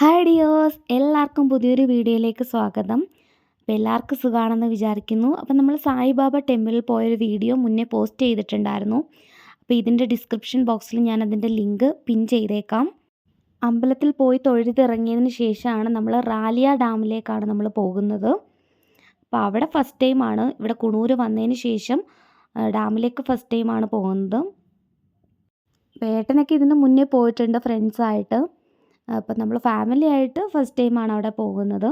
Hi ഡിയോസ് എല്ലാവർക്കും പുതിയൊരു വീഡിയോയിലേക്ക് സ്വാഗതം. അപ്പോൾ എല്ലാവർക്കും സുഖമാണെന്ന് വിചാരിക്കുന്നു. അപ്പോൾ നമ്മൾ സായിബാബ ടെമ്പിളിൽ പോയൊരു വീഡിയോ മുന്നേ പോസ്റ്റ് ചെയ്തിട്ടുണ്ടായിരുന്നു. അപ്പോൾ ഇതിന്റെ ഡിസ്ക്രിപ്ഷൻ ബോക്സിൽ ഞാൻ അതിന്റെ ലിങ്ക് പിൻ ചെയ്തേക്കാം. അമ്പലത്തിൽ പോയി തൊഴുതിറങ്ങിയതിന് ശേഷമാണ് നമ്മൾ റാലിയ ഡാമിലേക്കാണ് നമ്മൾ പോകുന്നത്. അപ്പോൾ അവിടെ ഫസ്റ്റ് ടൈമാണ് ഇവിടെ കുണൂർ വന്നതിന് ശേഷം ഡാമിലേക്ക് ഫസ്റ്റ് ടൈമാണ് പോകുന്നത്. ഏട്ടനൊക്കെ ഇതിന് മുന്നേ പോയിട്ടുണ്ട് ഫ്രണ്ട്സായിട്ട് അപ്പം നമ്മൾ ഫാമിലി ആയിട്ട് ഫസ്റ്റ് ടൈമാണ് അവിടെ പോകുന്നത്.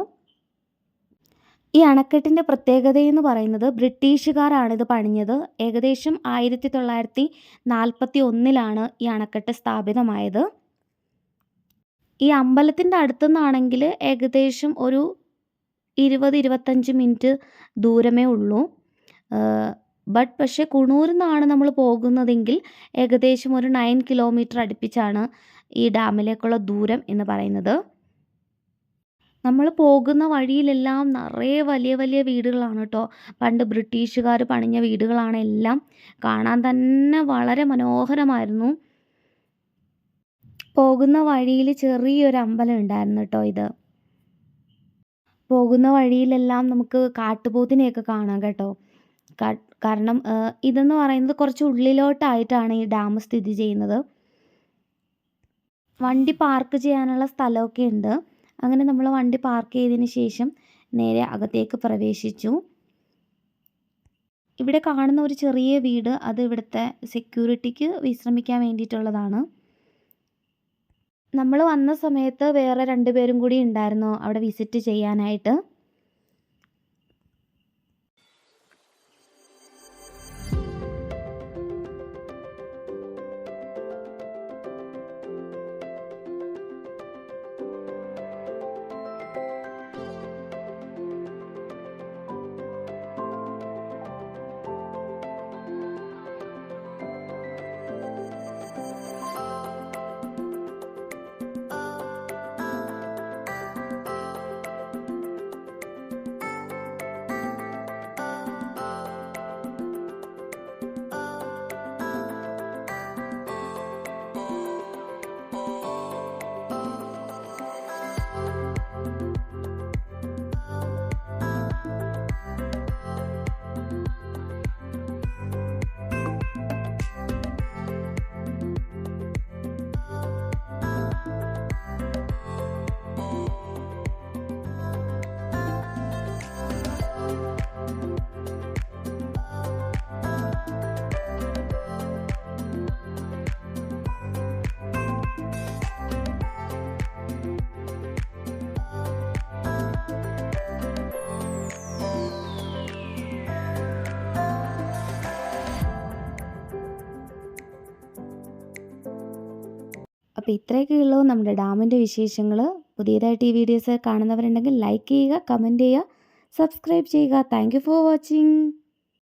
ഈ അണക്കെട്ടിന്റെ പ്രത്യേകത എന്ന് പറയുന്നത് ബ്രിട്ടീഷുകാരാണ് ഇത് പണിഞ്ഞത്. ഏകദേശം ആയിരത്തി തൊള്ളായിരത്തി നാൽപ്പത്തി ഒന്നിലാണ് ഈ അണക്കെട്ട് സ്ഥാപിതമായത്. ഈ അമ്പലത്തിന്റെ അടുത്തുനിന്നാണെങ്കിൽ ഏകദേശം ഒരു ഇരുപത് ഇരുപത്തഞ്ച് മിനിറ്റ് ദൂരമേ ഉള്ളൂ. ബട്ട് പക്ഷേ കുണൂരിൽ നിന്നാണ് നമ്മൾ പോകുന്നതെങ്കിൽ ഏകദേശം ഒരു നയൻ കിലോമീറ്റർ അടുപ്പിച്ചാണ് ഈ ഡാമിലേക്കുള്ള ദൂരം എന്ന് പറയുന്നത്. നമ്മൾ പോകുന്ന വഴിയിലെല്ലാം നിറയെ വലിയ വലിയ വീടുകളാണ് കേട്ടോ. പണ്ട് ബ്രിട്ടീഷുകാർ പണിഞ്ഞ വീടുകളാണ് എല്ലാം. കാണാൻ തന്നെ വളരെ മനോഹരമായിരുന്നു. പോകുന്ന വഴിയിൽ ചെറിയൊരു അമ്പലം ഉണ്ടായിരുന്നു കേട്ടോ ഇത്. പോകുന്ന വഴിയിലെല്ലാം നമുക്ക് കാട്ടുപോത്തിനെയൊക്കെ കാണാം കേട്ടോ. കാരണം ഇതെന്ന് പറയുന്നത് കുറച്ച് ഉള്ളിലോട്ടായിട്ടാണ് ഈ ഡാം സ്ഥിതി ചെയ്യുന്നത്. വണ്ടി പാർക്ക് ചെയ്യാനുള്ള സ്ഥലമൊക്കെ ഉണ്ട്. അങ്ങനെ നമ്മൾ വണ്ടി പാർക്ക് ചെയ്തതിന് ശേഷം നേരെ അകത്തേക്ക് പ്രവേശിച്ചു. ഇവിടെ കാണുന്ന ഒരു ചെറിയ വീട് അത് ഇവിടുത്തെ സെക്യൂരിറ്റിക്ക് വിശ്രമിക്കാൻ വേണ്ടിയിട്ടുള്ളതാണ്. നമ്മൾ വന്ന സമയത്ത് വേറെ രണ്ടുപേരും കൂടി ഉണ്ടായിരുന്നു അവിടെ വിസിറ്റ് ചെയ്യാനായിട്ട്. അപ്പോൾ ഇത്രയൊക്കെയുള്ളൂ നമ്മുടെ ഡാമിന്റെ വിശേഷങ്ങൾ. പുതിയതായിട്ട് ഈ വീഡിയോസ് കാണുന്നവരുണ്ടെങ്കിൽ ലൈക്ക് ചെയ്യുക കമന്റ് ചെയ്യുക സബ്സ്ക്രൈബ് ചെയ്യുക. Thank for watching